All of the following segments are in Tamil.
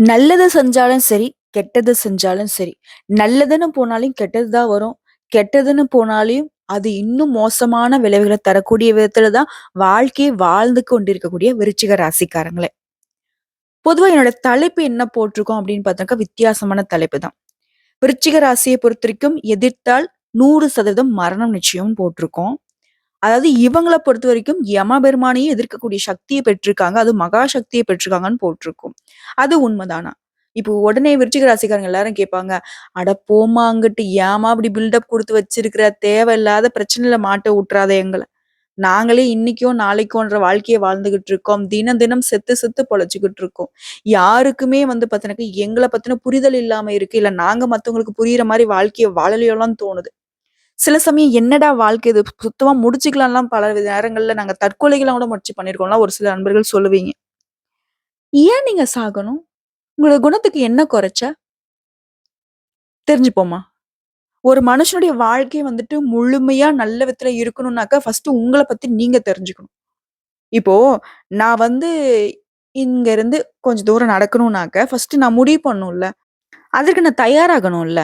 நல்லது செஞ்சாலும் சரி, கெட்டது செஞ்சாலும் சரி. நல்லதுன்னு போனாலும் கெட்டது தான் வரும். கெட்டதுன்னு போனாலையும் அது இன்னும் மோசமான விளைவுகளை தரக்கூடிய விதத்துல தான் வாழ்க்கையை வாழ்ந்து கொண்டிருக்கக்கூடிய விருச்சிக ராசிக்காரங்களே. பொதுவாக என்னோட தலைப்பு என்ன போட்டிருக்கோம் அப்படின்னு பார்த்தாக்கா, வித்தியாசமான தலைப்பு தான். விருச்சிக ராசியை பொறுத்த வரைக்கும் எதிர்த்தால் 100% மரணம் நிச்சயம் போட்டிருக்கோம். அதாவது இவங்களை பொறுத்த வரைக்கும் யமா பெருமானையே எதிர்க்கக்கூடிய சக்தியை பெற்றிருக்காங்க. அது மகா சக்தியை பெற்றிருக்காங்கன்னு போட்டிருக்கும். அது உண்மைதானா இப்போ உடனே விருச்சிக ராசிக்காரங்க எல்லாரும் கேட்பாங்க, "அட போம்மா அங்கிட்டு, ஏமா அப்படி பில்டப் கொடுத்து வச்சிருக்கிற? தேவையில்லாத பிரச்சனையில மாட்ட விட்டுறாத எங்களை நாங்களே இன்னைக்கோ, நாளைக்கோன்ற வாழ்க்கையை வாழ்ந்துகிட்டு இருக்கோம். தினம் தினம் செத்து செத்து பொழைச்சிக்கிட்டு இருக்கோம். யாருக்குமே வந்து பார்த்தீனாக்கா, எங்களை பத்தின புரிதல் இல்லாம இருக்கு. இல்ல நாங்க மத்தவங்களுக்கு புரியுற மாதிரி வாழ்க்கையை வாழலையோலாம் தோணுது. சில சமயம் என்னடா வாழ்க்கை இது சுத்தமா முடிச்சுக்கலாம்லாம் பல நேரங்கள்ல நாங்க தற்கொலைகள்லாம் கூட முடிச்சு பண்ணியிருக்கோம்லாம் ஒரு சில நண்பர்கள் சொல்லுவீங்க. ஏன் நீங்க சாகணும்? உங்களோட குணத்துக்கு என்ன குறைச்ச? தெரிஞ்சுப்போமா? ஒரு மனுஷனுடைய வாழ்க்கை வந்துட்டு முழுமையா நல்ல விதத்துல இருக்கணும்னாக்கா, ஃபர்ஸ்ட்டு உங்களை பத்தி நீங்க தெரிஞ்சுக்கணும். இப்போ நான் வந்து இங்க இருந்து கொஞ்சம் தூரம் நடக்கணும்னாக்க, ஃபர்ஸ்ட்டு நான் முடிவு பண்ணும்ல அதற்கு நான் தயாராகணும்ல.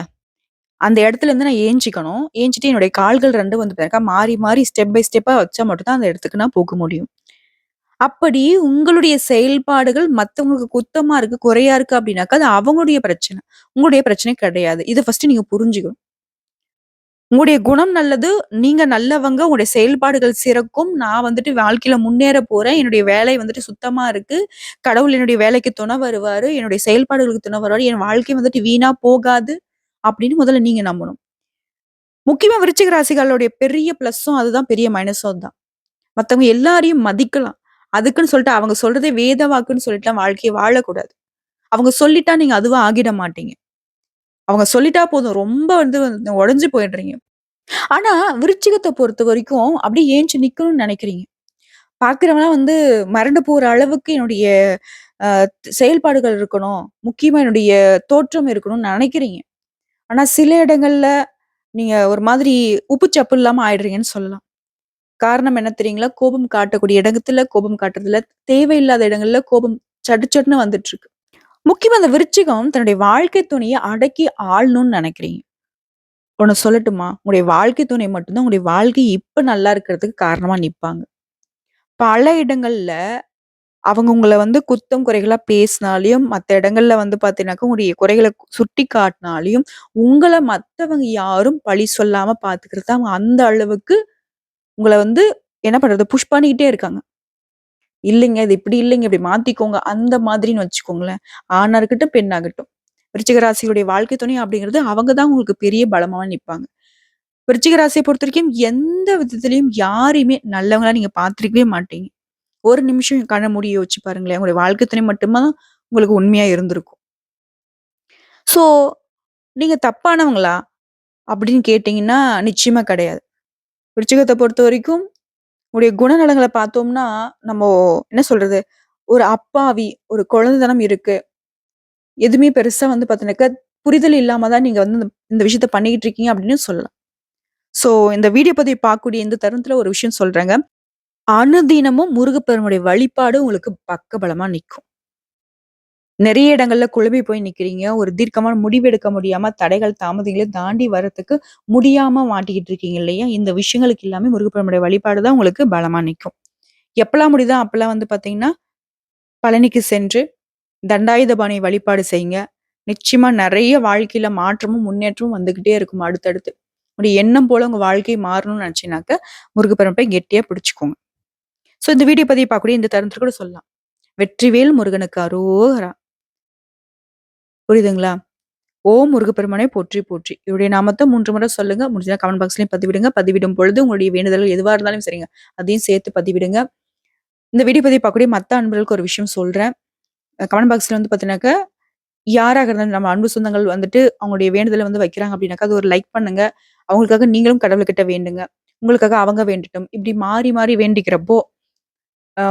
அந்த இடத்துல இருந்து நான் ஏஞ்சிக்கணும். ஏஞ்சிட்டு என்னுடைய கால்கள் ரெண்டும் வந்து பார்த்தீங்கன்னா, மாறி மாறி ஸ்டெப் பை ஸ்டெப்பாக வச்சா மட்டும்தான் அந்த இடத்துக்கு நான் போக முடியும். அப்படி உங்களுடைய செயல்பாடுகள் மற்றவங்களுக்கு குத்தமா இருக்கு, குறையா இருக்கு அப்படின்னாக்கா, அது அவங்களுடைய பிரச்சனை. உங்களுடைய பிரச்சனை கிடையாது. இதை ஃபர்ஸ்ட்டு நீங்க புரிஞ்சுக்கணும். உங்களுடைய குணம் நல்லது. நீங்க நல்லவங்க. உங்களுடைய செயல்பாடுகள் சிறக்கும். நான் வந்துட்டு வாழ்க்கையில முன்னேற போறேன். என்னுடைய வேலை வந்துட்டு சுத்தமா இருக்கு. கடவுள் என்னுடைய வேலைக்கு துணை வருவாரு. என்னுடைய செயல்பாடுகளுக்கு துணை வருவாரு. என் வாழ்க்கை வந்துட்டு வீணா போகாது. அப்படின்னு முதல்ல நீங்க நம்பணும். முக்கியமா விருச்சிக ராசிகளுடைய பெரிய பிளஸ்ஸும் அதுதான், பெரிய மைனஸும் தான். மற்றவங்க எல்லாரையும் மதிக்கலாம். அதுக்குன்னு சொல்லிட்டு அவங்க சொல்றதே வேத வாக்குன்னு சொல்லிட்டுலாம் வாழ்க்கையை வாழக்கூடாது. அவங்க சொல்லிட்டா நீங்க அதுவா ஆகிட மாட்டீங்க. அவங்க சொல்லிட்டா போதும். ரொம்ப வந்து உடஞ்சு போயிடுறீங்க. ஆனா பொறுத்த வரைக்கும் அப்படியே ஏஞ்சு நிக்கணும்னு நினைக்கிறீங்க பார்க்கிறவங்கலாம் வந்து மறந்து போற அளவுக்கு என்னுடைய செயல்பாடுகள் இருக்கணும். முக்கியமா என்னுடைய தோற்றம் இருக்கணும்னு நினைக்கிறீங்க ஆனா சில இடங்கள்ல நீங்க ஒரு மாதிரி உப்பு சப்பு இல்லாம ஆயிடுறீங்கன்னு சொல்லலாம். காரணம் என்ன தெரியுங்களா? கோபம் காட்டக்கூடிய இடத்துல கோபம் காட்டுறதுல தேவையில்லாத இடங்கள்ல கோபம் சட்டு சட்டுன்னு வந்துட்டு இருக்கு. முக்கியமா அந்த விருச்சிகம் தன்னுடைய வாழ்க்கை துணையை அடக்கி ஆளணும்னு நினைக்கிறீங்க ஒன்று சொல்லட்டுமா? உங்களுடைய வாழ்க்கை துணை மட்டும்தான் உங்களுடைய வாழ்க்கை இப்போ நல்லா இருக்கிறதுக்கு காரணமாக நிற்பாங்க பல இடங்கள்ல அவங்க உங்களை வந்து குத்தம், குறைகளாக பேசினாலையும் மற்ற இடங்கள்ல வந்து பார்த்தீங்கன்னாக்கா, உங்களுடைய குறைகளை சுட்டி காட்டினாலையும் உங்களை மற்றவங்க யாரும் பழி சொல்லாமல் பார்த்துக்கிறது அவங்க அந்த அளவுக்கு உங்களை வந்து என்ன பண்றது? புஷ் பண்ணிக்கிட்டே இருக்காங்க. இல்லைங்க. இது இப்படி இல்லைங்க. இப்படி மாத்திக்கோங்க. அந்த மாதிரின்னு வச்சுக்கோங்களேன். ஆணா இருக்கட்டும், பெண்ணாகட்டும். விருச்சிகராசியுடைய வாழ்க்கை துணை அப்படிங்கிறது அவங்க தான் உங்களுக்கு பெரிய பலமாக நிற்பாங்க விருச்சிகராசியை பொறுத்த வரைக்கும் எந்த விதத்திலயும் யாரையுமே நல்லவங்களா நீங்க பார்த்துருக்கவே மாட்டீங்க. ஒரு நிமிஷம் கண்ண முடிய வச்சு பாருங்களேன். உங்களுடைய வாழ்க்கை துணை மட்டும் உங்களுக்கு உண்மையா இருந்திருக்கும். ஸோ, நீங்க தப்பானவங்களா? அப்படின்னு கேட்டிங்கன்னா நிச்சயமா கிடையாது. உட்சிகரத்தை பொறுத்த வரைக்கும் உங்களுடைய குணநலங்களை பார்த்தோம்னா, நம்ம என்ன சொல்றது? ஒரு அப்பாவி, ஒரு குழந்தைதனம் இருக்கு. எதுவுமே பெருசா வந்து பார்த்தீங்கன்னாக்கா, புரிதல் இல்லாம தான் நீங்க வந்து இந்த விஷயத்த பண்ணிக்கிட்டு இருக்கீங்க அப்படின்னு சொல்லலாம். ஸோ, இந்த வீடியோ பதிவை பார்க்கக்கூடிய இந்த தருணத்துல ஒரு விஷயம் சொல்றேங்க. அனுதினமும் முருகப்பெருமுடைய வழிபாடு உங்களுக்கு பக்கபலமா நிற்கும் நிறைய இடங்கள்ல குழம்பி போய் நிக்கிறீங்க. ஒரு தீர்க்கமான முடிவு எடுக்க முடியாம தடைகள், தாமதங்களை தாண்டி வர்றதுக்கு முடியாம மாட்டிக்கிட்டு இருக்கீங்க இல்லையா? இந்த விஷயங்களுக்கு எல்லாமே முருகப்பெருமுடைய வழிபாடு தான் உங்களுக்கு பலமா நிற்கும் எப்பெல்லாம் முடியுதோ அப்பெல்லாம் வந்து பார்த்தீங்கன்னா, பழனிக்கு சென்று தண்டாயுதபாணி வழிபாடு செய்யுங்க. நிச்சயமா நிறைய வாழ்க்கையில மாற்றமும், முன்னேற்றமும் வந்துகிட்டே இருக்கும் அடுத்தடுத்து. உங்களுடைய எண்ணம் போல உங்க வாழ்க்கை மாறணும்னு நினைச்சீங்கன்னாக்க முருகப்பெருமை கெட்டியா பிடிச்சுக்கோங்க. ஸோ, இந்த வீடியோ பதிவு பார்க்கக்கூடிய இந்த தருணத்தில் கூட சொல்லலாம். வெற்றிவேல் முருகனுக்கு அரோகரா! புரியுதுங்களா? ஓ முருகப்பெருமானை போற்றி போற்றி. இவருடைய நாமத்தை மூன்று முறை சொல்லுங்க. முடிஞ்சா கமெண்ட் பாக்ஸ்லயும் பதிவிடுங்க. பதிவிடும் பொழுது உங்களுடைய வேண்டுதல்கள் எதுவாக இருந்தாலும் சரிங்க. அதையும் சேர்த்து பதிவிடுங்க. இந்த வீடியோ பதிவு பார்க்கக்கூடிய மத்த அன்பர்களுக்கு ஒரு விஷயம் சொல்றேன். கமெண்ட் பாக்ஸ்ல வந்து பார்த்தீங்கன்னாக்கா, யாராக இருந்தாலும் நம்ம அன்பு சொந்தங்கள் வந்துட்டு அவங்களுடைய வேண்டுதலை வந்து வைக்கிறாங்க அப்படின்னாக்கா, அது ஒரு லைக் பண்ணுங்க. அவங்களுக்காக நீங்களும் கடவுள்கிட்ட வேண்டுங்க. உங்களுக்காக அவங்க வேண்டட்டும். இப்படி மாறி மாறி வேண்டிக்கிறப்போ,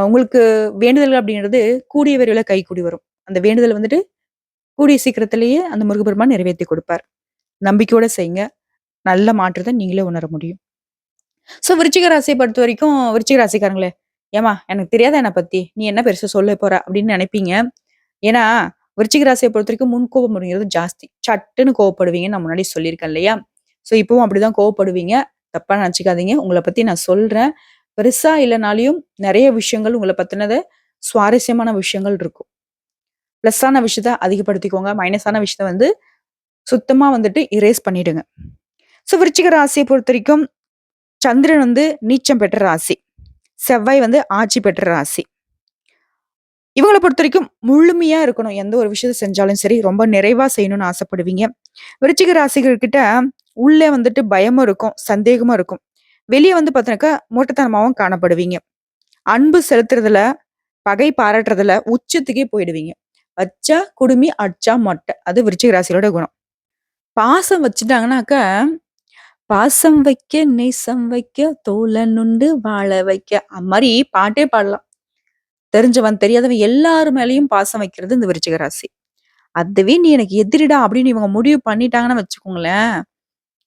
உங்களுக்கு வேண்டுதல்கள் அப்படிங்கிறது கூடிய விரைவில கைகூடி வரும். அந்த வேண்டுதல் வந்துட்டு கூடிய சீக்கிரத்திலேயே அந்த முருகபெருமான் நிறைவேத்தி கொடுப்பார். நம்பிக்கையோட செய்யுங்க. நல்ல மாற்றத்தை நீங்களே உணர முடியும். ஸோ, விருச்சிக ராசியை பொறுத்த வரைக்கும் விருச்சிக ராசிக்காரங்களே, ஏமா எனக்கு தெரியாத என்னை பத்தி? நீ என்ன பெருசா சொல்ல போற?" அப்படின்னு நினைப்பீங்க ஏன்னா, விருச்சிக பொறுத்த வரைக்கும் முன்கோபம் அப்படிங்கிறது ஜாஸ்தி. சட்டுன்னு கோவப்படுவீங்கன்னு நான் முன்னாடி சொல்லியிருக்கேன் இல்லையா? ஸோ இப்பவும் அப்படிதான் கோவப்படுவீங்க. தப்பா நெனச்சுக்காதீங்க. உங்களை பத்தி நான் சொல்றேன். பெருசா இல்லைனாலையும் நிறைய விஷயங்கள் உங்களை பத்தினத சுவாரஸ்யமான விஷயங்கள் இருக்கும். ப்ளஸ்ஸான விஷயத்த அதிகப்படுத்திக்கோங்க. மைனஸான விஷயத்த வந்து சுத்தமா வந்துட்டு இரேஸ் பண்ணிடுங்க. ஸோ விருச்சிக பொறுத்த வரைக்கும் சந்திரன் வந்து நீச்சம் பெற்ற ராசி. செவ்வாய் வந்து ஆட்சி பெற்ற ராசி. இவங்கள பொறுத்தவரைக்கும் முழுமையா இருக்கணும். எந்த ஒரு விஷயத்த செஞ்சாலும் சரி, ரொம்ப நிறைவா செய்யணும்னு ஆசைப்படுவீங்க. விருச்சிக ராசிகள்கிட்ட உள்ளே வந்துட்டு பயமும் இருக்கும், சந்தேகமும் இருக்கும். வெளியே வந்து பார்த்தீனாக்கா, மூட்டத்தனமாவும் காணப்படுவீங்க. அன்பு செலுத்துறதுல, பகை பாராட்டுறதுல உச்சத்துக்கே போயிடுவீங்க. வச்சா குடுமி, அடிச்சா மொட்டை. அது விருச்சிக ராசியோட குணம். பாசம் வச்சுட்டாங்கனாக்கா, பாசம் வைக்க, நேசம் வைக்க, தோழனுண்டு வாழ வைக்க. அது மாதிரி பாட்டே பாடலாம். தெரிஞ்சவன், தெரியாதவன் எல்லாரு மேலயும் பாசம் வைக்கிறது இந்த விருச்சிக ராசி. அதுவே நீ எனக்கு எதிரிடா அப்படின்னு இவங்க முடிவு பண்ணிட்டாங்கன்னு வச்சுக்கோங்களேன்,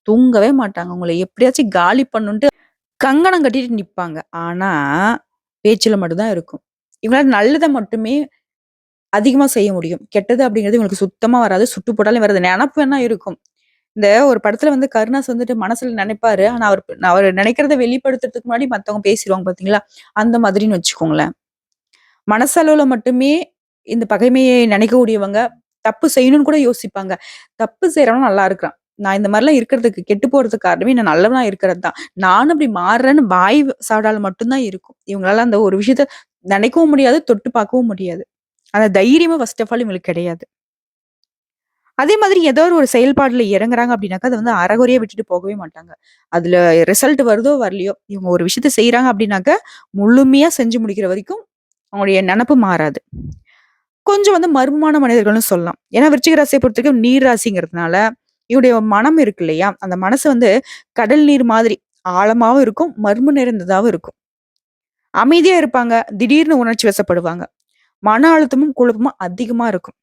தூங்கவே மாட்டாங்க. உங்களை எப்படியாச்சும் காலி பண்ணணுன்ட்டு கங்கணம் கட்டிட்டு நிற்பாங்க ஆனா, பேச்சுல மட்டும்தான் இருக்கும். இவங்களால நல்லதை மட்டுமே அதிகமா செய்ய முடியும். கெட்டது அப்படிங்கிறது இவங்களுக்கு சுத்தமா வராது. சுட்டு போட்டாலும் வராது. நினப்பு வேணா இருக்கும். இந்த ஒரு படத்துல வந்து கருணாஸ் வந்துட்டு மனசுல நினைப்பாரு ஆனா, அவர் அவர் நினைக்கிறத வெளிப்படுத்துறதுக்கு முன்னாடி மத்தவங்க பேசிடுவாங்க பார்த்தீங்களா? அந்த மாதிரின்னு வச்சுக்கோங்களேன். மனசளவுல மட்டுமே இந்த பகைமையை நினைக்கக்கூடியவங்க, தப்பு செய்யணும்னு கூட யோசிப்பாங்க. தப்பு செய்றவன் நல்லா இருக்கிறான். நான் இந்த மாதிரிலாம் இருக்கிறதுக்கு கெட்டு போறதுக்கு காரணமே நான் நல்லவனா இருக்கிறது தான். நானும் இப்படி மாறுறேன்னு வாய் சாடால மட்டும்தான் இருக்கும். இவங்களால அந்த ஒரு விஷயத்த நினைக்கவும் முடியாது, தொட்டு பார்க்கவும் முடியாது. அந்த தைரியமும் ஃபர்ஸ்ட் ஆஃப் ஆல் இவங்களுக்கு கிடையாது. அதே மாதிரி ஏதோ ஒரு செயல்பாடுல இறங்குறாங்க அப்படின்னாக்கா, அதை வந்து அரைகுறையா விட்டுட்டு போகவே மாட்டாங்க. அதுல ரிசல்ட் வருதோ வரலையோ, இவங்க ஒரு விஷயத்த செய்றாங்க அப்படின்னாக்க, முழுமையா செஞ்சு முடிக்கிற வரைக்கும் அவங்களுடைய நினப்பு மாறாது. கொஞ்சம் வந்து மர்மமான மனிதர்கள்னு சொல்லலாம். ஏன்னா விருச்சிக ராசியை பொறுத்த வரைக்கும் நீர் ராசிங்கிறதுனால, இவருடைய மனம் இருக்கு இல்லையா? அந்த மனசு வந்து கடல் நீர் மாதிரி ஆழமாவும் இருக்கும், மர்மம் நிறைந்ததாவும் இருக்கும். அமைதியா இருப்பாங்க. திடீர்னு உணர்ச்சி வசப்படுவாங்க. மன அழுத்தமும், குழப்பமும் அதிகமா இருக்கும்.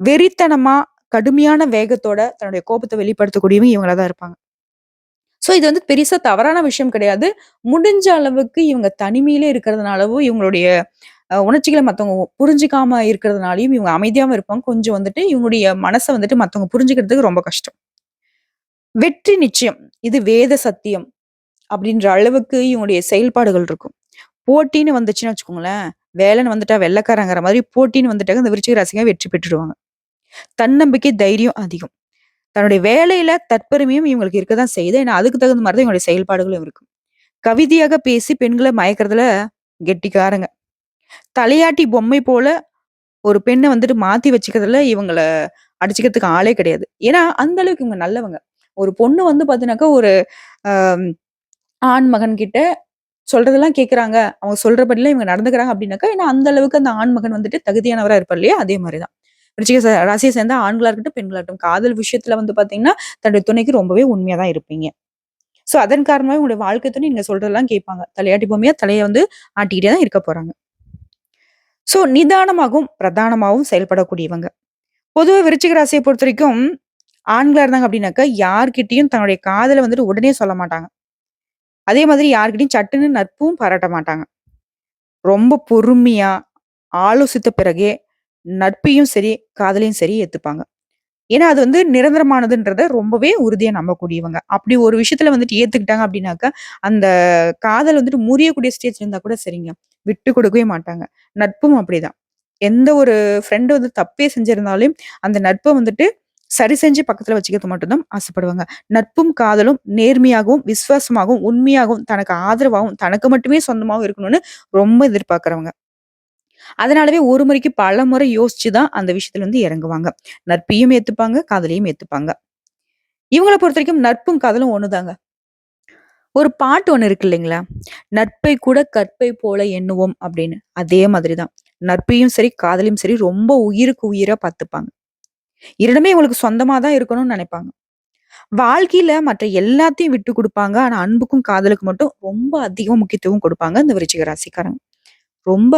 வெறித்தனமா, கடுமையான வேகத்தோட தன்னுடைய கோபத்தை வெளிப்படுத்தக்கூடியவங்க இவங்களா தான் இருப்பாங்க. ஸோ இது வந்து பெருசா தவறான விஷயம் கிடையாது. முடிஞ்ச அளவுக்கு இவங்க தனிமையிலே இருக்கிறதுனாலவும், இவங்களுடைய உணர்ச்சிகளை மற்றவங்க புரிஞ்சிக்காம இருக்கிறதுனாலயும் இவங்க அமைதியாகவும் இருப்பாங்க. கொஞ்சம் வந்துட்டு இவங்களுடைய மனசை வந்துட்டு மற்றவங்க புரிஞ்சுக்கிறதுக்கு ரொம்ப கஷ்டம். வெற்றி நிச்சயம். இது வேத சத்தியம். அப்படின்ற அளவுக்கு இவங்களுடைய செயல்பாடுகள் இருக்கும். போட்டின்னு வந்துச்சுன்னு வச்சுக்கோங்களேன், வேலைன்னு வந்துட்டா வெள்ளைக்காரங்கிற மாதிரி போட்டின்னு வந்துட்டாங்க இந்த விருச்சிக ராசிக்காக வெற்றி பெற்றுருவாங்க. தன்னம்பிக்கை, தைரியம் அதிகம். தன்னுடைய வேலையில தற்பெருமையும் இவங்களுக்கு இருக்க தான் செய்யுது. ஏன்னா அதுக்கு தகுந்த மாதிரி தான் இவங்களுடைய செயல்பாடுகளும் இருக்கும். கவிதையாக பேசி பெண்களை மயக்கிறதுல கெட்டிக்காரங்க. தலையாட்டி பொம்மை போல ஒரு பெண்ண வந்துட்டு மாத்தி வச்சுக்கிறதுல இவங்கள அடிச்சுக்கிறதுக்கு ஆளே கிடையாது. ஏன்னா அந்த அளவுக்கு இவங்க நல்லவங்க. ஒரு பொண்ணு வந்து பாத்தீங்கன்னாக்கா ஒரு அ ஆண் மகன் கிட்ட சொல்றதெல்லாம் கேட்குறாங்க. அவங்க சொல்றபடிலாம் இவங்க நடந்துக்கிறாங்க அப்படின்னாக்கா, ஏன்னா அந்த அளவுக்கு அந்த ஆண் மகன் வந்துட்டு தகுதியானவரா இருப்பார் இல்லையா? அதே மாதிரி தான். விருச்சிக ச சேர்ந்த ஆண்களா இருக்கட்டும், பெண்களா இருக்கட்டும், காதல் விஷயத்துல வந்து பாத்தீங்கன்னா தன்னுடைய துணைக்கு ரொம்பவே உண்மையா தான் இருப்பீங்க. ஸோ அதன் காரணமா உங்களுடைய வாழ்க்கை துணை நீங்க சொல்றதெல்லாம் கேட்பாங்க. தலையாட்டி பொம்மையா தலையை வந்து ஆட்டிக்கிட்டே தான் இருக்க போறாங்க. ஸோ நிதானமாகவும், பிரதானமாகவும் செயல்படக்கூடியவங்க. பொதுவாக விருச்சிக பொறுத்த வரைக்கும் ஆண்களாக இருந்தாங்க அப்படின்னாக்கா, யார்கிட்டையும் தன்னுடைய காதலை வந்துட்டு உடனே சொல்ல மாட்டாங்க. அதே மாதிரி யார்கிட்டையும் சட்டுன்னு நட்பும் பாராட்ட மாட்டாங்க. ரொம்ப பொறுமையா, ஆலோசித்த பிறகே நட்பையும் சரி, காதலையும் சரி ஏத்துப்பாங்க. ஏன்னா அது வந்து நிரந்தரமானதுன்றத ரொம்பவே உறுதியாக நம்பக்கூடியவங்க. அப்படி ஒரு விஷயத்துல வந்துட்டு ஏத்துக்கிட்டாங்க அப்படின்னாக்கா, அந்த காதல் வந்துட்டு முறியக்கூடிய ஸ்டேஜ்ல இருந்தா கூட சரிங்க. விட்டு கொடுக்கவே மாட்டாங்க. நட்பும் அப்படிதான். எந்த ஒரு ஃப்ரெண்டு வந்து தப்பே செஞ்சிருந்தாலும், அந்த நட்பை வந்துட்டு சரி செஞ்சு பக்கத்துல வச்சுக்கிறது மட்டும்தான் ஆசைப்படுவாங்க. நட்பும், காதலும் நேர்மையாகவும், விசுவாசமாகவும், உண்மையாகவும், தனக்கு ஆதரவாகவும், தனக்கு மட்டுமே சொந்தமாகவும் இருக்கணும்னு ரொம்ப எதிர்பார்க்குறவங்க அதனாலவே ஒரு முறைக்கு பலமுறை யோசிச்சு தான் அந்த விஷயத்துல வந்து இறங்குவாங்க. நட்பையும் ஏத்துப்பாங்க, காதலையும் ஏத்துப்பாங்க. இவங்களை பொறுத்த வரைக்கும் நட்பும், காதலும் ஒண்ணுதாங்க. ஒரு பாட்டு ஒண்ணு இருக்கு இல்லைங்களா? "நட்பை கூட கற்பை போல எண்ணுவோம்" அப்படின்னு. அதே மாதிரி தான். நட்பையும் சரி, காதலையும் சரி ரொம்ப உயிருக்கு உயிரா பார்த்துப்பாங்க. இரண்டுமே இவங்களுக்கு சொந்தமா தான் இருக்கணும்னு நினைப்பாங்க வாழ்க்கையில மற்ற எல்லாத்தையும் விட்டு கொடுப்பாங்க ஆனா அன்புக்கும், காதலுக்கும் மட்டும் ரொம்ப அதிகம் முக்கியத்துவம் கொடுப்பாங்க இந்த விருச்சிக ராசிக்காரங்க. ரொம்ப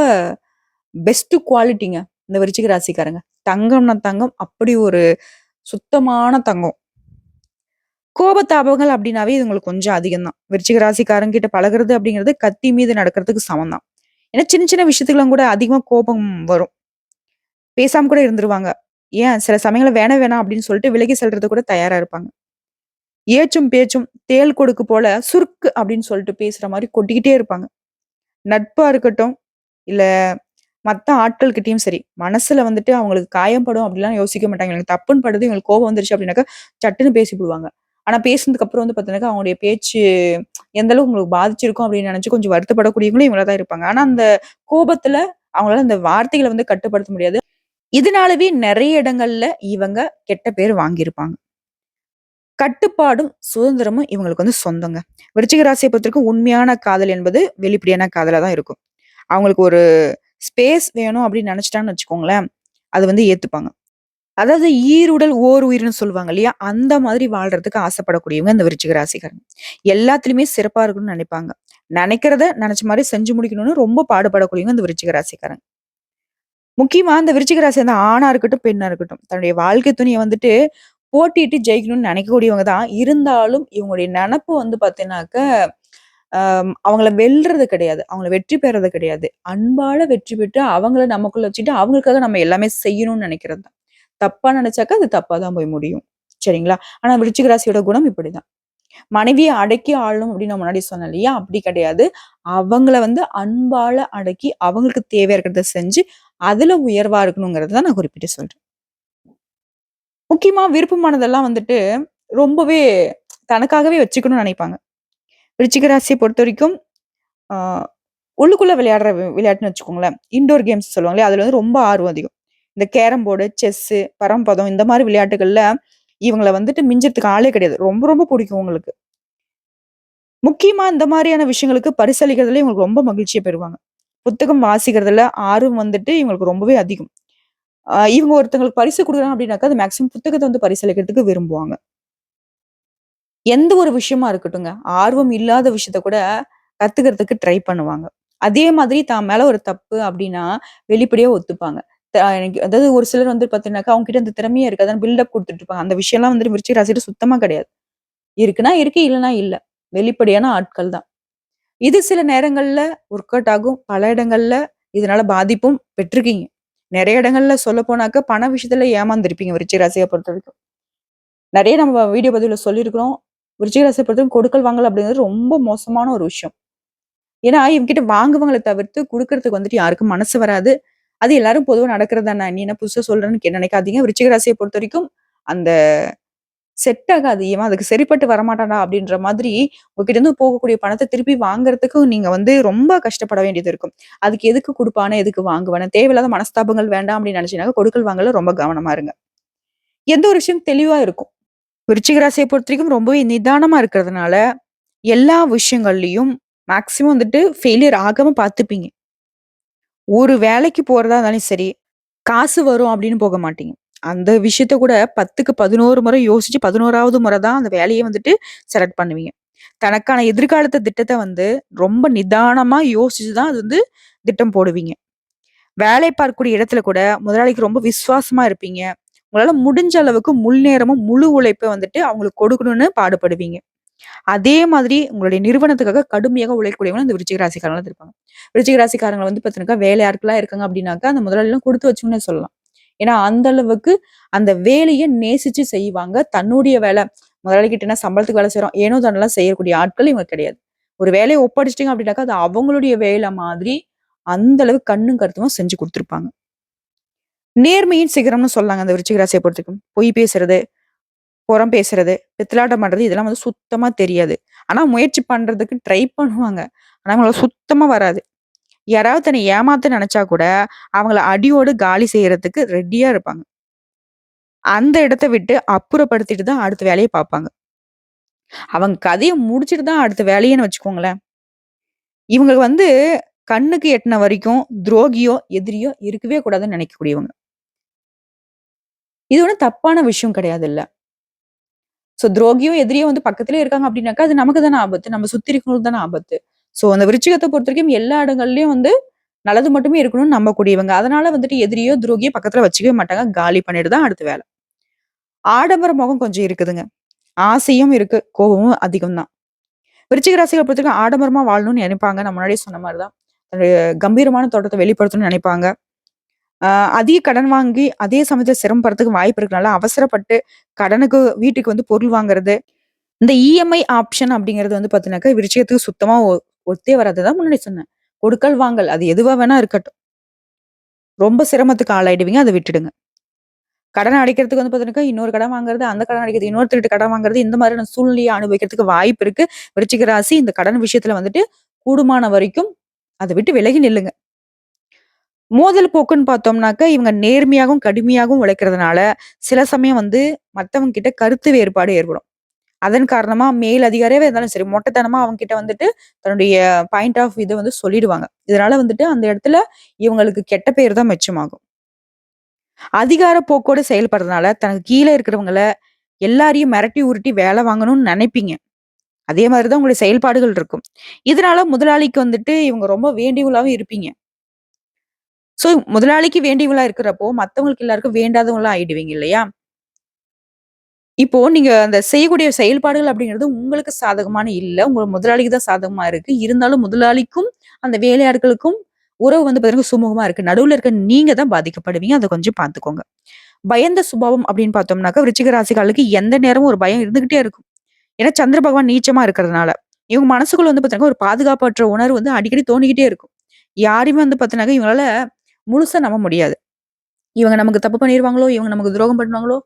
பெஸ்ட் குவாலிட்டிங்க இந்த விருச்சிக ராசிக்காரங்க. தங்கம்னா தங்கம். அப்படி ஒரு சுத்தமான தங்கம். கோபத்தாபங்கள் அப்படின்னாவே இவங்களுக்கு கொஞ்சம் அதிகம் தான். விருச்சிக ராசிக்காரங்க கிட்ட பழகுறது அப்படிங்கிறது கத்தி மீது நடக்கிறதுக்கு சமம் தான். ஏன்னா சின்ன சின்ன விஷயத்துக்கெல்லாம் கூட அதிகமா கோபம் வரும். பேசாம கூட இருந்துருவாங்க. ஏன் சில சமயங்கள்ல வேணாம், வேணாம் அப்படின்னு சொல்லிட்டு விலகி செல்றது கூட தயாரா இருப்பாங்க. ஏச்சும் பேச்சும் தேள் கொடுக்கு போல சுருக்கு அப்படின்னு சொல்லிட்டு பேசுற மாதிரி கொட்டிக்கிட்டே இருப்பாங்க. நட்பா இருக்கட்டும், இல்ல மற்ற ஆட்கள்கிட்டயும் சரி, மனசுல வந்துட்டு அவங்களுக்கு காயப்படும் அப்படிலாம் யோசிக்க மாட்டாங்க. எனக்கு தப்புன்னு படுது, இவங்களுக்கு கோபம் வந்துருச்சு அப்படின்னாக்கா, சட்டுன்னு பேசிவிடுவாங்க ஆனா பேசுனதுக்கு அப்புறம் வந்து பார்த்தீங்கன்னாக்கா, அவங்களுடைய பேச்சு எந்த அளவுக்கு உங்களுக்கு பாதிச்சிருக்கும் அப்படின்னு நினைச்சு கொஞ்சம் வருத்தப்படக்கூடியவங்களும் இவங்களா தான் இருப்பாங்க. ஆனா அந்த கோபத்துல அவங்களால அந்த வார்த்தைகளை வந்து கட்டுப்படுத்த முடியாது. இதனாலவே நிறைய இடங்கள்ல இவங்க கெட்ட பேர் வாங்கியிருப்பாங்க. கட்டுப்பாடும், சுதந்திரமும் இவங்களுக்கு வந்து சொந்தங்க. விருச்சிக ராசியை பொறுத்தவரைக்கும் உண்மையான காதல் என்பது வெளிப்படையான காதலா தான் இருக்கும். அவங்களுக்கு ஒரு ஸ்பேஸ் வேணும் அப்படின்னு நினச்சிட்டான்னு வச்சுக்கோங்களேன், அது வந்து ஏத்துப்பாங்க. அதாவது ஈருடல் ஓர் உயிர்னு சொல்லுவாங்க இல்லையா? அந்த மாதிரி வாழ்றதுக்கு ஆசைப்படக்கூடியவங்க இந்த விருச்சிக ராசிக்காரங்க. எல்லாத்துலயுமே சிறப்பா இருக்கணும்னு நினைப்பாங்க நினைக்கிறத நினச்ச மாதிரி செஞ்சு முடிக்கணும்னு ரொம்ப பாடுபடக்கூடியவங்க இந்த விருச்சிக ராசிக்காரங்க. முக்கியமா இந்த விருச்சிக ராசி அந்த ஆணா இருக்கட்டும், பெண்ணா இருக்கட்டும், தன்னுடைய வாழ்க்கை துணியை வந்துட்டு போட்டிட்டு ஜெயிக்கணும்னு நினைக்கக்கூடியவங்க தான். இருந்தாலும் இவங்களுடைய நினப்பு வந்து பார்த்தீங்கன்னாக்க, அவங்கள வெல்றது கிடையாது. அவங்கள வெற்றி பெறது கிடையாது. அன்பால வெற்றி பெற்று அவங்கள நமக்குள்ள வச்சுட்டு, அவங்களுக்காக நம்ம எல்லாமே செய்யணும்னு நினைக்கிறது தான். தப்பா நினைச்சாக்கா அது தப்பா தான் போய் முடியும். சரிங்களா? ஆனா விருச்சிக ராசியோட குணம் இப்படிதான். மனைவியை அடக்கி ஆளணும் அப்படின்னு நான் முன்னாடி சொன்னேன் இல்லையா? அப்படி கிடையாது. அவங்கள வந்து அன்பால அடக்கி, அவங்களுக்கு தேவையா இருக்கிறத செஞ்சு, அதுல உயர்வா இருக்கணுங்கிறத தான் நான் குறிப்பிட்டு சொல்றேன். முக்கியமா விருப்பமானதெல்லாம் வந்துட்டு ரொம்பவே தனக்காகவே வச்சுக்கணும்னு நினைப்பாங்க ரிச்சிகராசியை பொறுத்த வரைக்கும் உள்ளுக்குள்ளே விளையாடுற விளையாட்டுன்னு வச்சுக்கோங்களேன். இன்டோர் கேம்ஸ் சொல்லுவாங்களே அதில் வந்து ரொம்ப ஆர்வம் அதிகம். இந்த கேரம் போர்டு, செஸ்ஸு, பரம்பதம் இந்த மாதிரி விளையாட்டுகளில் இவங்கள வந்துட்டு மிஞ்சறதுக்கு ஆளே கிடையாது. ரொம்ப ரொம்ப பிடிக்கும் உங்களுக்கு. முக்கியமாக இந்த மாதிரியான விஷயங்களுக்கு பரிசளிக்கிறதுல இவங்களுக்கு ரொம்ப மகிழ்ச்சியை பெறுவாங்க. புத்தகம் வாசிக்கிறதுல ஆர்வம் வந்துட்டு இவங்களுக்கு ரொம்பவே அதிகம். இவங்க ஒருத்தங்களுக்கு பரிசு கொடுக்குறாங்க அப்படின்னாக்கா, அது மேக்ஸிமம் புத்தகத்தை வந்து பரிசளிக்கிறதுக்கு விரும்புவாங்க. எந்த ஒரு விஷயமா இருக்கட்டுங்க. ஆர்வம் இல்லாத விஷயத்த கூட கத்துக்கிறதுக்கு ட்ரை பண்ணுவாங்க. அதே மாதிரி தான் மேல ஒரு தப்பு அப்படின்னா வெளிப்படையா ஒத்துப்பாங்க. எனக்கு அதாவது ஒரு சிலர் வந்து பாத்தீங்கன்னாக்கா அவங்க கிட்ட அந்த திறமையே இருக்காது. பில்டப் கொடுத்துட்டு இருப்பாங்க. அந்த விஷயம்லாம் வந்து விருச்சிக ராசிட்ட சுத்தமா கிடையாது. இருக்குன்னா இருக்கு, இல்லைன்னா இல்லை வெளிப்படையான ஆட்கள் தான். இது சில நேரங்கள்ல ஒர்க் அவுட் ஆகும். பல இடங்கள்ல இதனால பாதிப்பும் பெற்றிருக்கீங்க. நிறைய இடங்கள்ல சொல்லப்போனாக்கா, பண விஷயத்துல ஏமாந்துருப்பீங்க மிரிச்சை ராசியை பொறுத்த வரைக்கும் நிறைய நம்ம வீடியோ பதிவுல சொல்லியிருக்கிறோம். விருச்சிகராசியை பொறுத்தவரைக்கும் கொடுக்கல், வாங்கல் அப்படிங்கிறது ரொம்ப மோசமான ஒரு விஷயம். ஏன்னா, இவங்கிட்ட வாங்குவங்களை தவிர்த்து கொடுக்கறதுக்கு வந்துட்டு யாருக்கும் மனசு வராது. அது எல்லாரும் பொதுவாக நடக்கிறது தானே. நீ என்ன புதுசாக சொல்றேன்னு கே விருச்சிகராசியை பொறுத்த வரைக்கும் அந்த செட் ஆகாது. ஏமா அதுக்கு சரிப்பட்டு வரமாட்டானா அப்படின்ற மாதிரி உங்ககிட்ட இருந்து போகக்கூடிய பணத்தை திருப்பி வாங்குறதுக்கு நீங்க வந்து ரொம்ப கஷ்டப்பட வேண்டியது இருக்கும். அதுக்கு எதுக்கு கொடுப்பானே எதுக்கு வாங்குவானே, தேவையில்லாத மனஸ்தாபங்கள் வேண்டாம் அப்படின்னு நினைச்சீங்கன்னா கொடுக்கல் வாங்கல ரொம்ப கவனமா இருங்க. எந்த ஒரு விஷயம் தெளிவா இருக்கும். விருச்சிக ராசிய பொறுத்தவரைக்கும் ரொம்பவே நிதானமா இருக்கிறதுனால, எல்லா விஷயங்கள்லையும் மேக்ஸிமம் வந்துட்டு ஃபெயிலியர் ஆகாம பார்த்துப்பீங்க. ஒரு வேலைக்கு போறதா இருந்தாலும் சரி, காசு வரும் அப்படின்னு போக மாட்டீங்க. அந்த விஷயத்த கூட 10க்கு 11 முறை யோசிச்சு 11வது முறை தான் அந்த வேலையை வந்துட்டு செலக்ட் பண்ணுவீங்க. தனக்கான எதிர்காலத்த திட்டத்தை வந்து ரொம்ப நிதானமா யோசிச்சு தான் அது வந்து திட்டம் போடுவீங்க. வேலை பார்க்கக்கூடிய இடத்துல கூட முதலாளிக்கு ரொம்ப விசுவாசமா இருப்பீங்க. உங்களால முடிஞ்ச அளவுக்கு முழு நேரமும் முழு உழைப்பை வந்துட்டு அவங்களுக்கு கொடுக்கணும்னு பாடுபடுவீங்க. அதே மாதிரி உங்களுடைய நிறுவனத்துக்காக கடுமையாக உழைக்கக்கூடியவங்க இந்த விருச்சிக ராசிக்காரங்களா இருப்பாங்க. விருச்சிக ராசிக்காரங்க வந்து பார்த்தீங்கன்னா வேலை யாருக்கெல்லாம் இருக்காங்க அப்படின்னாக்கா, அந்த முதலாளிலாம் கொடுத்து வச்சவங்கன்னே சொல்லலாம். ஏன்னா, அந்த அளவுக்கு அந்த வேலையை நேசிச்சு செய்வாங்க. தன்னுடைய வேலை முதலாளி என்ன சம்பளத்துக்கு வேலை செய்யறோம் ஏனோ தன்னெல்லாம் செய்யக்கூடிய ஆட்கள் இவங்க கிடையாது. ஒரு வேலையை ஒப்படைச்சிட்டிங்க அப்படின்னாக்கா, அது அவங்களுடைய வேலை மாதிரி அந்த அளவு கண்ணும் கருத்துமா செஞ்சு கொடுத்துருப்பாங்க நேர்மையின் சிகரம்னு சொல்லாங்க அந்த விருச்சிக ராசியை பொறுத்துக்கும் பொய் பேசுறது, புறம் பேசுறது, பித்தலாட்டம் பண்றது இதெல்லாம் வந்து சுத்தமா தெரியாது. ஆனா முயற்சி பண்றதுக்கு ட்ரை பண்ணுவாங்க. ஆனா அவங்களுக்கு சுத்தமா வராது. யாராவது தன்னை ஏமாத்த நினைச்சா கூட, அவங்கள அடியோடு காலி செய்யறதுக்கு ரெடியா இருப்பாங்க. அந்த இடத்த விட்டு அப்புறப்படுத்திட்டு தான் அடுத்த வேலையை பார்ப்பாங்க. அவங்க கதையை முடிச்சுட்டு தான் அடுத்த வேலையன்னு வச்சுக்கோங்களேன். இவங்க வந்து கண்ணுக்கு எட்டின வரைக்கும் துரோகியோ, எதிரியோ இருக்கவே கூடாதுன்னு நினைக்கக்கூடியவங்க இது ஒன்றும் தப்பான விஷயம் கிடையாது இல்லை ஸோ துரோகியோ, எதிரியோ வந்து பக்கத்துலேயே இருக்காங்க அப்படின்னாக்கா, அது நமக்கு தானே ஆபத்து. நம்ம சுத்தி இருக்கணும் தானே ஆபத்து. ஸோ அந்த விரிச்சிகத்தை பொறுத்த வரைக்கும் எல்லா இடங்கள்லயும் வந்து நல்லது மட்டுமே இருக்கணும்னு நம்பக்கூடியவங்க. அதனால வந்துட்டு எதிரியோ, துரோகியோ பக்கத்துல வச்சுக்கவே மாட்டாங்க. காலி பண்ணிட்டு தான் அடுத்த வேலை ஆடம்பர முகம் கொஞ்சம் இருக்குதுங்க. ஆசையும் இருக்கு. கோபமும் அதிகம் தான். விருச்சிக ராசிகள பொறுத்தவரைக்கும் ஆடம்பரமா வாழணும்னு நினைப்பாங்க நான் முன்னாடியே சொன்ன மாதிரிதான் தான். கம்பீரமான தோட்டத்தை வெளிப்படுத்தணும்னு நினைப்பாங்க அதிக கடன் வாங்கி அதே சமயத்தில் சிரமப்படுறதுக்கு வாய்ப்பு இருக்கனால அவசரப்பட்டு கடனுக்கு வீட்டுக்கு வந்து பொருள் வாங்குறது. இந்த இஎம்ஐ ஆப்ஷன் அப்படிங்கிறது வந்து பார்த்தீங்கன்னாக்கா, விருச்சிகத்துக்கு சுத்தமாக ஒ ஒத்தே வராது. தான் முன்னாடி சொன்னேன். கொடுக்கல், வாங்கல் அது எதுவாக வேணா இருக்கட்டும். ரொம்ப சிரமத்துக்கு ஆளாயிடுவீங்க. அதை விட்டுடுங்க. கடன் அடைக்கிறதுக்கு வந்து பார்த்தீங்கன்னா இன்னொரு கடன் வாங்குறது, அந்த கடன் அடைக்கிறது, இன்னொருத்தர்கிட்ட கடன் வாங்குறது, இந்த மாதிரியான சூழ்நிலையை அனுபவிக்கிறதுக்கு வாய்ப்பு இருக்கு. விருச்சிக ராசி இந்த கடன் விஷயத்துல வந்துட்டு கூடுமான வரைக்கும் அதை விட்டு விலகி நில்லுங்க. மோதல் போக்குன்னு பார்த்தோம்னாக்க, இவங்க நேர்மையாகவும், கடுமையாகவும் உழைக்கிறதுனால, சில சமயம் வந்து மற்றவங்க கிட்ட கருத்து வேறுபாடு ஏற்படும். அதன் காரணமா மேல் அதிகாரியாவே இருந்தாலும் சரி, மொட்டைத்தனமா அவங்க கிட்ட வந்துட்டு தன்னுடைய பாயிண்ட் ஆஃப் இதை வந்து சொல்லிடுவாங்க. இதனால வந்துட்டு அந்த இடத்துல இவங்களுக்கு கெட்ட பேர் தான் மிச்சமாகும். அதிகார போக்கோட செயல்படுறதுனால, தனக்கு கீழே இருக்கிறவங்கள எல்லாரையும் மிரட்டி, உருட்டி வேலை வாங்கணும்னு நினைப்பீங்க அதே மாதிரிதான் தான் உங்களுடைய செயல்பாடுகள் இருக்கும். இதனால முதலாளிக்கு வந்துட்டு இவங்க ரொம்ப வேண்டியவங்களாவும் இருப்பீங்க. ஸோ முதலாளிக்கு வேண்டியவங்களா இருக்கிறப்போ, மற்றவங்களுக்கு எல்லாருக்கும் வேண்டாதவங்களா ஆயிடுவீங்க இல்லையா? இப்போ நீங்க அந்த செய்யக்கூடிய செயல்பாடுகள் அப்படிங்கிறது உங்களுக்கு சாதகமான இல்லை உங்க முதலாளிக்கு தான் சாதகமா இருக்கு. இருந்தாலும் முதலாளிக்கும், அந்த வேலையாட்களுக்கும் உறவு வந்து பார்த்தீங்கன்னா சுமூகமா இருக்கு. நடுவில் இருக்க நீங்க தான் பாதிக்கப்படுவீங்க. அதை கொஞ்சம் பார்த்துக்கோங்க. பயந்த சுபாவம் அப்படின்னு பார்த்தோம்னாக்கா, விருச்சிக ராசிகாலுக்கு எந்த நேரமும் ஒரு பயம் இருந்துகிட்டே இருக்கும். ஏன்னா சந்திர பகவான் நீச்சமா இருக்கிறதுனால. இவங்க மனசுக்குள்ள வந்து பார்த்தீங்கன்னா, ஒரு பாதுகாப்பற்ற உணர்வு வந்து அடிக்கடி தோணிக்கிட்டே இருக்கும். யாரையுமே வந்து பார்த்தீங்கன்னாக்கா, இவங்களால முழுசா நம்ப முடியாது. இவங்க நமக்கு தப்பு பண்ணிடுவாங்களோ இவங்க நமக்கு துரோகம் பண்ணுவாங்களோ,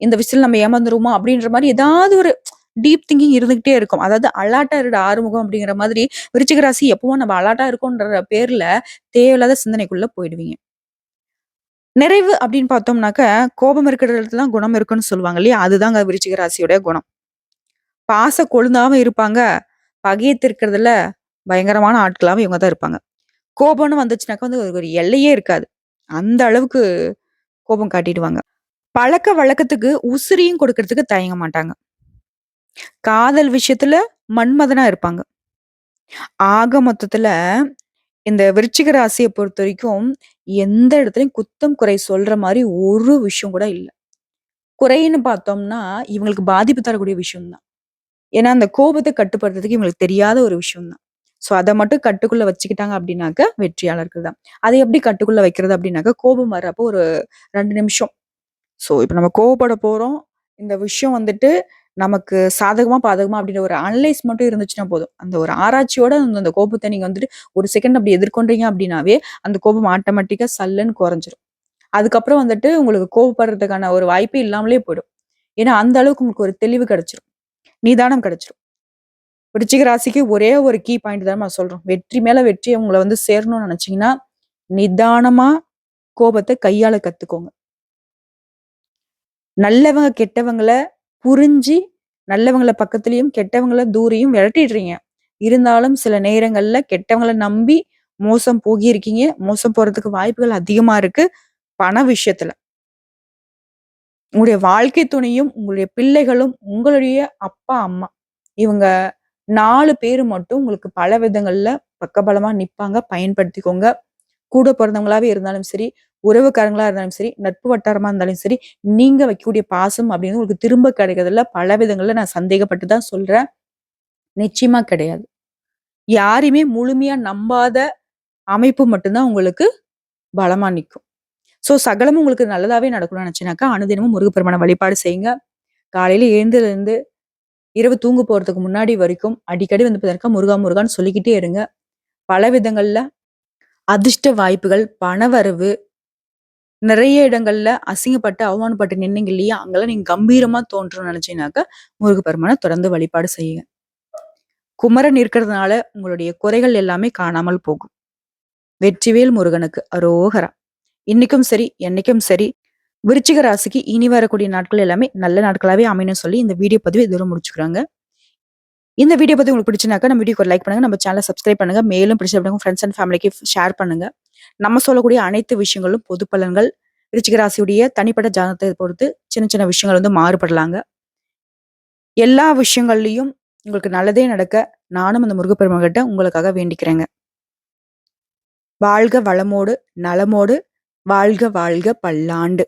இந்த விஷயத்துல நம்ம ஏமாந்துருவோமா அப்படின்ற மாதிரி ஏதாவது ஒரு டீப் திங்கிங் இருந்துகிட்டே இருக்கும். அதாவது அலாட்டா இருட ஆறுமுகம் அப்படிங்கிற மாதிரி விருச்சிக ராசி எப்பவும் நம்ம அலாட்டா இருக்கோன்ற பேர்ல தேவையில்லாத சிந்தனைக்குள்ள போயிடுவீங்க. நிறைவு அப்படின்னு பார்த்தோம்னாக்க, கோபம் இருக்கிற இடத்துல தான் குணம் இருக்குன்னு சொல்லுவாங்க இல்லையா? அதுதாங்க விருச்சிக ராசியோட குணம். பாச கொழுந்தாவும் இருப்பாங்க. பகைய தீர்க்கிறதுல பயங்கரமான ஆட்களாகவும் இவங்க தான் இருப்பாங்க. கோபம்னு வந்துச்சுனாக்கா வந்து ஒரு எல்லையே இருக்காது. அந்த அளவுக்கு கோபம் காட்டிடுவாங்க. பழக்க வழக்கத்துக்கு உசிரியும் கொடுக்கறதுக்கு தயங்க மாட்டாங்க. காதல் விஷயத்துல மன்மதனா இருப்பாங்க. ஆக மொத்தத்துல இந்த விருச்சிக ராசிய பொறுத்தவரைக்கும், எந்த இடத்துலயும் குத்தம், குறை சொல்ற மாதிரி ஒரு விஷயம் கூட இல்லை குறைன்னு பார்த்தோம்னா, இவங்களுக்கு பாதிப்பு தரக்கூடிய விஷயம் தான். ஏன்னா, அந்த கோபத்தை கட்டுப்படுத்துறதுக்கு இவங்களுக்கு தெரியாத ஒரு விஷயம் தான். ஸோ, அதை மட்டும் கட்டுக்குள்ள வச்சுக்கிட்டாங்க அப்படின்னாக்க, வெற்றியாளர்கள் தான். அதை எப்படி கட்டுக்குள்ள வைக்கிறது அப்படின்னாக்க, கோபம் வர்றப்போ ஒரு ரெண்டு நிமிஷம். ஸோ, இப்போ நம்ம கோவப்பட போறோம். இந்த விஷயம் வந்துட்டு நமக்கு சாதகமா, பாதகமா அப்படின்ற ஒரு அனலைஸ் மட்டும் இருந்துச்சுன்னா போதும். அந்த ஒரு ஆராய்ச்சியோட அந்த அந்த கோபத்தை நீங்க வந்துட்டு ஒரு செகண்ட் அப்படி எதிர்கொண்டீங்க அப்படின்னாவே, அந்த கோபம் ஆட்டோமேட்டிக்கா சல்லுன்னு குறைஞ்சிரும். அதுக்கப்புறம் வந்துட்டு உங்களுக்கு கோவப்படுறதுக்கான ஒரு வாய்ப்பே இல்லாமலே போயிடும். ஏன்னா, அந்த அளவுக்கு உங்களுக்கு ஒரு தெளிவு கிடைச்சிரும். நிதானம் கிடைச்சிரும். விருச்சிக ராசிக்கு ஒரே ஒரு கீ பாயிண்ட் தான் நான் சொல்றோம். வெற்றி மேல வெற்றி உங்களை வந்து சேரணும்னு நினைச்சீங்கன்னா, நிதானமா கோபத்தை கையால கத்துக்கோங்க. நல்லவங்க, கெட்டவங்கள புரிஞ்சு, நல்லவங்கள பக்கத்துலயும், கெட்டவங்களை தூரையும் விரட்டிடுறீங்க. இருந்தாலும் சில நேரங்கள்ல கெட்டவங்கள நம்பி மோசம் போகியிருக்கீங்க. மோசம் போறதுக்கு வாய்ப்புகள் அதிகமா இருக்கு. பண விஷயத்துல. உங்களுடைய வாழ்க்கை துணையும், உங்களுடைய பிள்ளைகளும், உங்களுடைய அப்பா, அம்மா இவங்க நாலு பேர் மட்டும் உங்களுக்கு பல விதங்கள்ல பக்கபலமா நிப்பாங்க. பயன்படுத்திக்கோங்க. கூட பிறந்தவங்களாவே இருந்தாலும் சரி, உறவுக்காரங்களா இருந்தாலும் சரி, நட்பு வட்டாரமா இருந்தாலும் சரி, நீங்க வைக்கக்கூடிய பாசம் அப்படின்னு உங்களுக்கு திரும்ப கிடைக்கிறதுல பல விதங்கள்ல நான் சந்தேகப்பட்டு தான் சொல்றேன். நிச்சயமா கிடையாது. யாரையுமே முழுமையா நம்பாத அமைப்பு மட்டும்தான் உங்களுக்கு பலமா நிற்கும் ஸோ, சகலமும் உங்களுக்கு நல்லதாவே நடக்கணும்னு நினைச்சீங்கனாக்கா, அனுதினமும் முருகப்பெருமான வழிபாடு செய்யுங்க. காலையில எழுந்திருந்து இரவு தூங்க போகிறதுக்கு முன்னாடி வரைக்கும் அடிக்கடி வந்து பார்த்தீங்கன்னா, முருகா முருகான்னு சொல்லிக்கிட்டே இருங்க. பல விதங்களில் அதிர்ஷ்ட வாய்ப்புகள், பணவரவு நிறைய இடங்கள்ல அசிங்கப்பட்டு, அவமானப்பட்டு நின்னீங்க இல்லையா? அங்கெல்லாம் நீங்க கம்பீரமா தோன்றணும்னு நினைச்சீங்கனாக்கா, முருகப்பெருமானை தொடர்ந்து வழிபாடு செய்யுங்க. குமரன் இருக்கிறதுனால உங்களுடைய குறைகள் எல்லாமே காணாமல் போகும். வெற்றிவேல் முருகனுக்கு அரோகரா! இன்னைக்கும் சரி, என்னைக்கும் சரி, விருச்சிக ராசிக்கு இனி வரக்கூடிய நாட்கள் எல்லாமே நல்ல நாட்களாகவே அமையணும்னு சொல்லி இந்த வீடியோ பதிவு இதோட முடிச்சுக்கிறாங்க இந்த வீடியோ பதிவு உங்களுக்கு பிடிச்சுனாக்கா, நம்ம வீடியோக்கு லைக் பண்ணுங்க. நம்ம சேனலை சப்ஸ்கிரைப் பண்ணுங்க. மேலும் பிடிச்ச ஃப்ரெண்ட்ஸ் அண்ட் ஃபேமிலிக்கு ஷேர் பண்ணுங்க. நம்ம சொல்லக்கூடிய அனைத்து விஷயங்களும் பொது பலன்கள். விருச்சிக ராசியுடைய தனிப்பட்ட ஜாதகத்தை பொறுத்து சின்ன சின்ன விஷயங்கள் வந்து மாறுபடலாங்க. எல்லா விஷயங்கள்லையும் உங்களுக்கு நல்லதே நடக்க நானும் அந்த முருகப்பெருமான்கிட்ட உங்களுக்காக வேண்டிக்கிறேங்க. வாழ்க வளமோடு, நலமோடு, வாழ்க வாழ்க பல்லாண்டு.